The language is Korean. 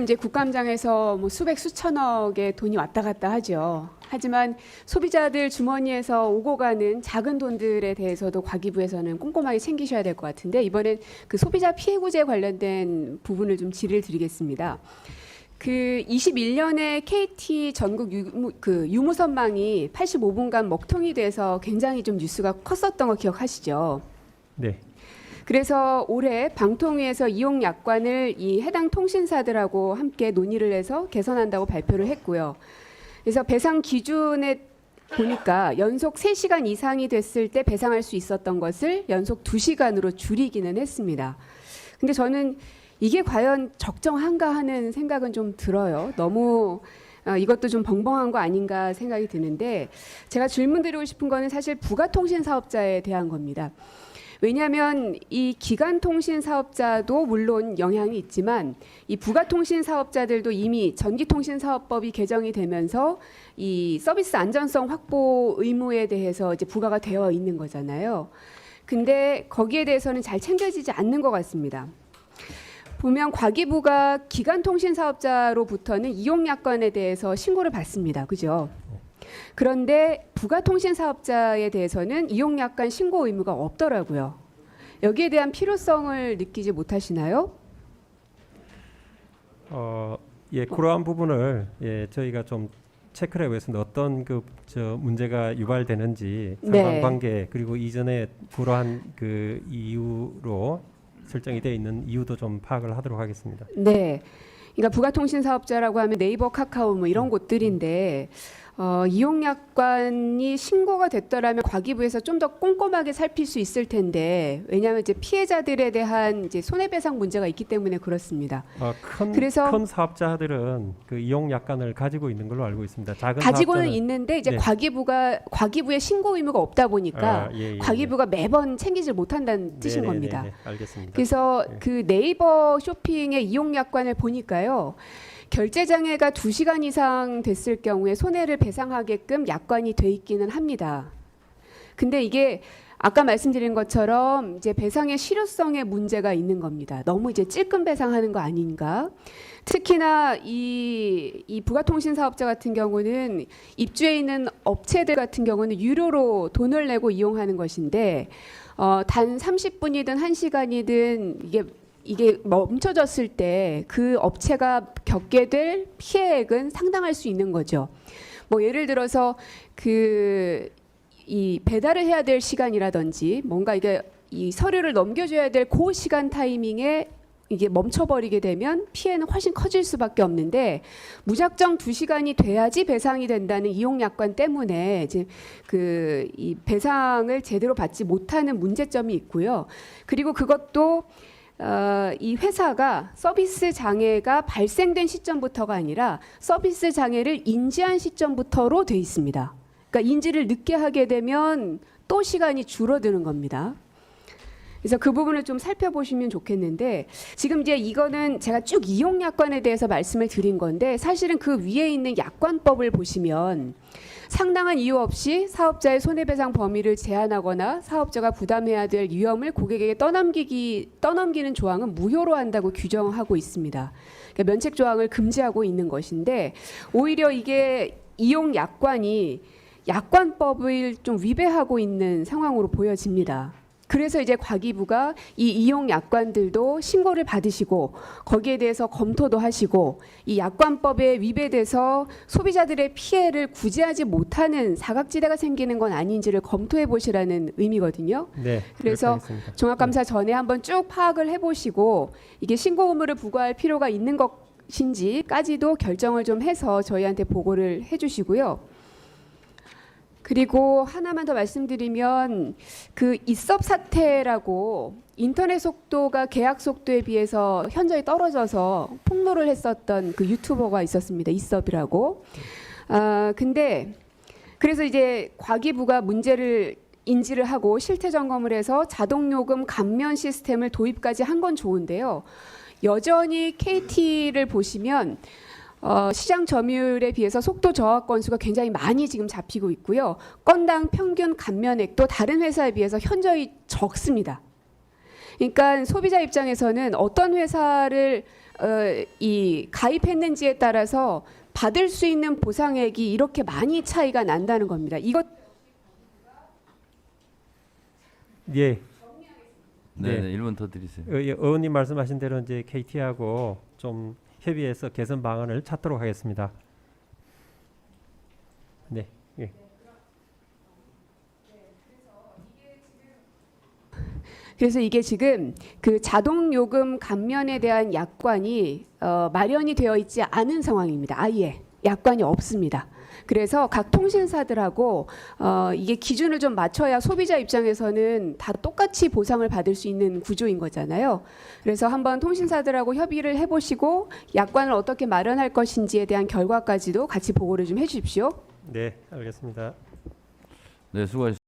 요즘 이제 국감장에서 뭐 수백 수천억의 돈이 왔다 갔다 하죠. 하지만 소비자들 주머니에서 오고 가는 작은 돈들에 대해서도 과기부에서는 꼼꼼하게 챙기셔야 될 것 같은데 이번엔 그 소비자 피해구제 관련된 부분을 좀 질의를 드리겠습니다. 그 21년에 KT 전국 유무, 그 유무선망이 85분간 먹통이 돼서 굉장히 좀 뉴스가 컸었던 거 기억하시죠? 네. 그래서 올해 방통위에서 이용 약관을 이 해당 통신사들하고 함께 논의를 해서 개선한다고 발표를 했고요. 그래서 배상 기준에 보니까 연속 3시간 이상이 됐을 때 배상할 수 있었던 것을 연속 2시간으로 줄이기는 했습니다. 근데 저는 이게 과연 적정한가 하는 생각은 좀 들어요. 너무 어, 이것도 좀 벙벙한 거 아닌가 생각이 드는데 제가 질문 드리고 싶은 거는 사실 부가통신 사업자에 대한 겁니다. 왜냐하면 이 기간 통신 사업자도 물론 영향이 있지만 이 부가 통신 사업자들도 이미 전기 통신 사업법이 개정이 되면서 이 서비스 안전성 확보 의무에 대해서 이제 부과가 되어 있는 거잖아요. 근데 거기에 대해서는 잘 챙겨지지 않는 것 같습니다. 보면 과기부가 기간 통신 사업자로부터는 이용 약관에 대해서 신고를 받습니다. 그죠? 그런데 부가통신 사업자에 대해서는 이용 약관 신고 의무가 없더라고요. 여기에 대한 필요성을 느끼지 못하시나요? 어, 예, 그러한 부분을 예, 저희가 좀 체크를 해보겠습니다. 어떤 그 저 문제가 유발되는지 네. 상관관계 그리고 이전에 그러한 그 이유로 설정이 되어 있는 이유도 좀 파악을 하도록 하겠습니다. 네. 그러니까 부가통신 사업자라고 하면 네이버, 카카오 뭐 이런 곳들인데 어, 이용 약관이 신고가 됐더라면 과기부에서 좀 더 꼼꼼하게 살필 수 있을 텐데 왜냐하면 이제 피해자들에 대한 이제 손해배상 문제가 있기 때문에 그렇습니다. 어, 큰, 그래서- 큰 사업자들은 그 이용 약관을 가지고 있는 걸로 알고 있습니다. 작은 가지고는 사업자는 있는데 이제 네. 과기부가 과기부에 신고 의무가 없다 보니까 아, 예, 예, 과기부가 매번 챙기질 못한다는 예. 뜻인 네네네네, 겁니다. 알겠습니다. 그래서 네. 그 네이버 쇼핑의 이용 약관을 보니까요. 결제 장애가 2시간 이상 됐을 경우에 손해를 배상하게끔 약관이 돼 있기는 합니다. 근데 이게 아까 말씀드린 것처럼 이제 배상의 실효성에 문제가 있는 겁니다. 너무 이제 찔끔 배상하는 거 아닌가? 특히나 이, 이 부가통신 사업자 같은 경우는 입주해 있는 업체들 같은 경우는 유료로 돈을 내고 이용하는 것인데 어, 단 30분이든 1시간이든 이게 이게 멈춰졌을 때 그 업체가 겪게 될 피해액은 상당할 수 있는 거죠. 뭐 예를 들어서 그 이 배달을 해야 될 시간이라든지 뭔가 이게 이 서류를 넘겨줘야 될 그 시간 타이밍에 이게 멈춰버리게 되면 피해는 훨씬 커질 수밖에 없는데 무작정 두 시간이 돼야지 배상이 된다는 이용 약관 때문에 이제 그 이 배상을 제대로 받지 못하는 문제점이 있고요. 그리고 그것도 어, 이 회사가 서비스 장애가 발생된 시점부터가 아니라 서비스 장애를 인지한 시점부터로 돼 있습니다. 그러니까 인지를 늦게 하게 되면 또 시간이 줄어드는 겁니다. 그래서 그 부분을 좀 살펴보시면 좋겠는데 지금 이제 이거는 제가 쭉 이용 약관에 대해서 말씀을 드린 건데 사실은 그 위에 있는 약관법을 보시면 상당한 이유 없이 사업자의 손해배상 범위를 제한하거나 사업자가 부담해야 될 위험을 고객에게 떠넘기기 떠넘기는 조항은 무효로 한다고 규정하고 있습니다. 그러니까 면책 조항을 금지하고 있는 것인데 오히려 이게 이용 약관이 약관법을 좀 위배하고 있는 상황으로 보여집니다. 그래서 이제 과기부가 이 이용 약관들도 신고를 받으시고 거기에 대해서 검토도 하시고 이 약관법에 위배돼서 소비자들의 피해를 구제하지 못하는 사각지대가 생기는 건 아닌지를 검토해 보시라는 의미거든요. 네. 그래서. 종합감사 전에 한번 쭉 파악을 해보시고 이게 신고 의무를 부과할 필요가 있는 것인지까지도 결정을 좀 해서 저희한테 보고를 해주시고요. 그리고 하나만 더 말씀드리면 그 이섭 사태라고 인터넷 속도가 계약 속도에 비해서 현저히 떨어져서 폭로를 했었던 그 유튜버가 있었습니다. 이섭이라고. 아 근데 그래서 이제 과기부가 문제를 인지를 하고 실태 점검을 해서 자동 요금 감면 시스템을 도입까지 한 건 좋은데요. 여전히 KT를 보시면 어, 시장 점유율에 비해서 속도 저하 건수가 굉장히 많이 지금 잡히고 있고요. 건당 평균 감면액도 다른 회사에 비해서 현저히 적습니다. 그러니까 소비자 입장에서는 어떤 회사를 어, 이 가입했는지에 따라서 받을 수 있는 보상액이 이렇게 많이 차이가 난다는 겁니다. 이것 예, 네, 네. 네. 1분 더 드리세요. 어, 예, 의원님 말씀하신 대로 이제 KT하고 좀 협의해서 개선 방안을 찾도록 하겠습니다. 네, 예. 그래서 이게 지금 그 자동 요금 감면에 대한 약관이 어, 마련이 되어 있지 않은 상황입니다. 아예 약관이 없습니다. 그래서 각 통신사들하고 어, 이게 기준을 좀 맞춰야 소비자 입장에서는 다 똑같이 보상을 받을 수 있는 구조인 거잖아요. 그래서 한번 통신사들하고 협의를 해보시고 약관을 어떻게 마련할 것인지에 대한 결과까지도 같이 보고를 좀 해주십시오. 네, 알겠습니다. 네, 수고하셨습니다.